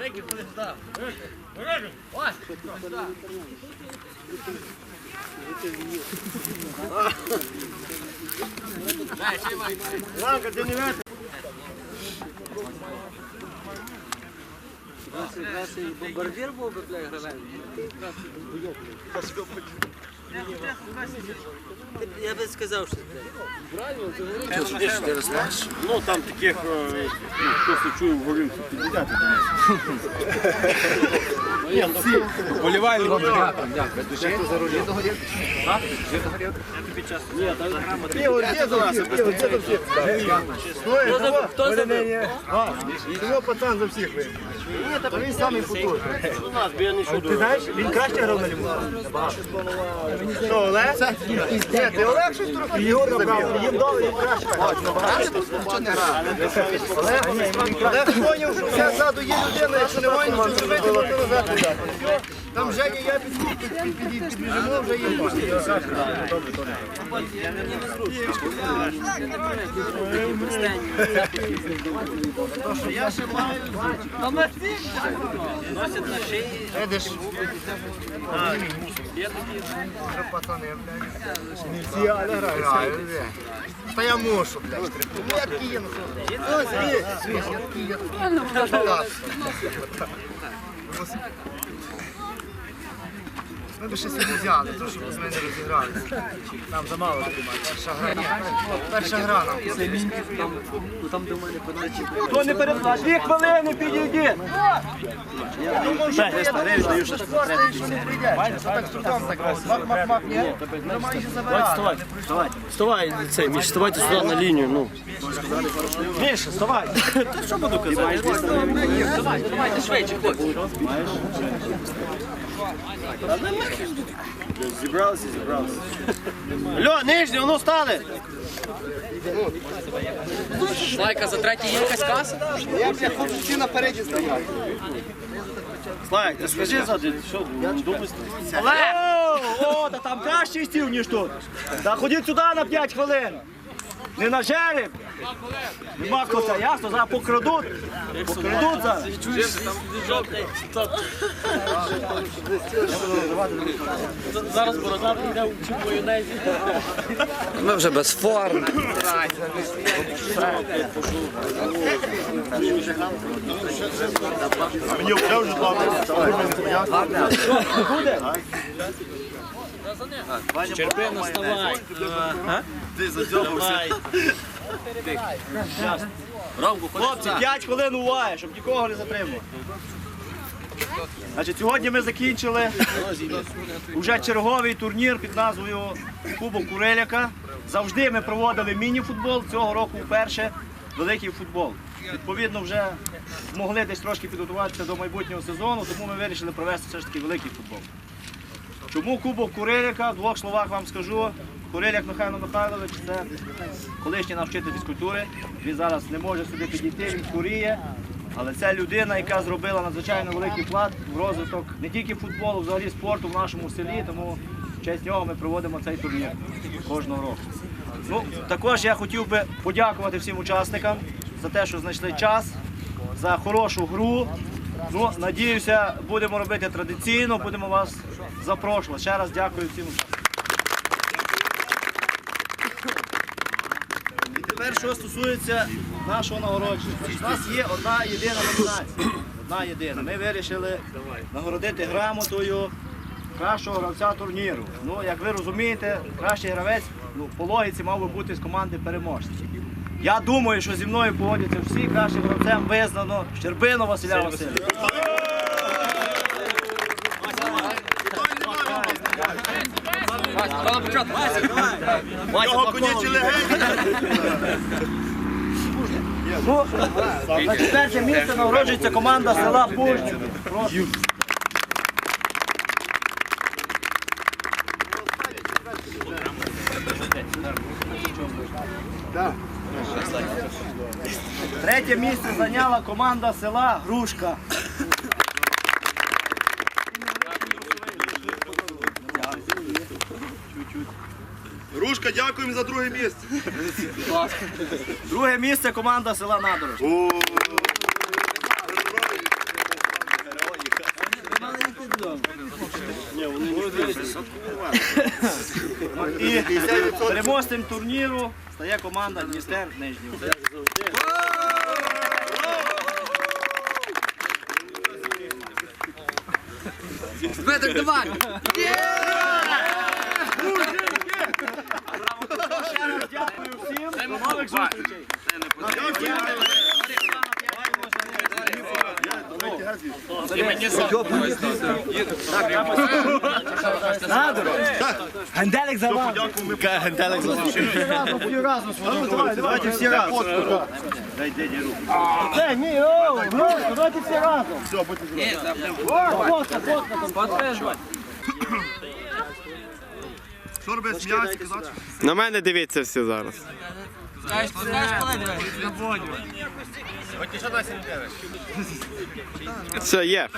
Рейки, ходи сюди. Ось. Ланка, ти не вете. Бомбардир був би, бля, гравець. Я би сказав, що це. Ну там таких, е, ну, хтось чує в горілці, підійдете до нас. Ні, ну всі. Болівальник. Ти от де за всіх, ти от де за всіх. Стоїть, Хто за- хто за А, його пацан за всіх ви. Ні, та він самий футбол. Ти знаєш, він краще грав на лімоні. Що, Олег? Ні, ти Олег щось трохи Ігор забрав. Їм дали, їм краще. Олег, Олег поняв, що все ззаду є людина, якщо немає нічого зробити, то ти назад не дати. Все, Там Женя, я підбіжимо, під, під, під, підбіжимо, вже є. Добре, добре. Я ще маю. Носять на шиї. Видиш? Вже пацани, блядь. Не всі, але грають. Та я мушу, блядь. Ну, які є на собі. Ось, є. Які є. Так. Ми б ще сьогодні взяли, то щоб з мене розіграли. Нам замало. Перша гра. Перша гра нам. Там до мене подачі. Хто не перед Дві хвилини підійди. Я що думаю, що що що не. Трудом так. Ні. Ну, забирати. Вставай, вставай. Вставай, цей, Міш, вставайте сюди на лінію, ну. Міша, вставай. Та що буду казати? Давай, давайте швидше, хлопці. Зібралися, зібралися. Алло, нижні, воно стали. Слайка, за третій є якась каса? Я б хочу всі напереді стояти. Слайк, ти скажи ззаді, що, думаєш? Олег! О, та там кращий стіл, ніж тут. Та ходіть сюди на 5 хвилин. Не на жереб. Нема кота, ясно, зараз покрадуть. Покрадуть зараз. Зараз борода йде у цю майонезі. Ми вже без форм. Мені вже вже Черпина, вставай. Ти задьобався. Ромку, Хлопці, 5 хвилин уваги, щоб нікого не затримувати. Значить, сьогодні ми закінчили вже черговий турнір під назвою Кубок Куреляка. Завжди ми проводили міні-футбол, цього року вперше великий футбол. Відповідно, вже змогли десь трошки підготуватися до майбутнього сезону, тому ми вирішили провести все ж таки великий футбол. Чому Кубок Куриляка? В двох словах вам скажу. Куриляк Михайло Михайлович це колишній наш вчитель фізкультури. Він зараз не може сюди підійти, він хворіє. Але це людина, яка зробила надзвичайно великий вклад в розвиток не тільки футболу, взагалі спорту в нашому селі. Тому в честь нього ми проводимо цей турнір кожного року. Ну, також я хотів би подякувати всім учасникам за те, що знайшли час, за хорошу гру. Ну, надіюся, будемо робити традиційно, будемо вас запрошувати. Ще раз дякую всім. І тепер, що стосується нашого нагородження. Значить, У нас є одна єдина номінація. Одна єдина. Ми вирішили нагородити грамотою кращого гравця турніру. Ну, як ви розумієте, кращий гравець ну, по логіці мав би бути з команди переможців. Я думаю, що зі мною погодяться всі кращим гравцем визнано Щербину Василя Васильовича. Хто на початку? Його. Ну, значить, перше місце нагороджується команда села Пущ. Третє місце зайняла команда села Грушка. Рушка, дякуємо за друге місце. Друге місце команда села Надорож. І переможцем турніру стає команда Дністер Нижнього. Дмитрик, давай! Ще раз дякую всім. До нових зустрічей. Генделик за вами. Генделик за вами. разом, Давайте всі разом. Дай дяді руку. Ей, ні, о, давайте всі разом. Все, будьте О, фотка, фотка. На мене дивіться всі зараз. Все, є.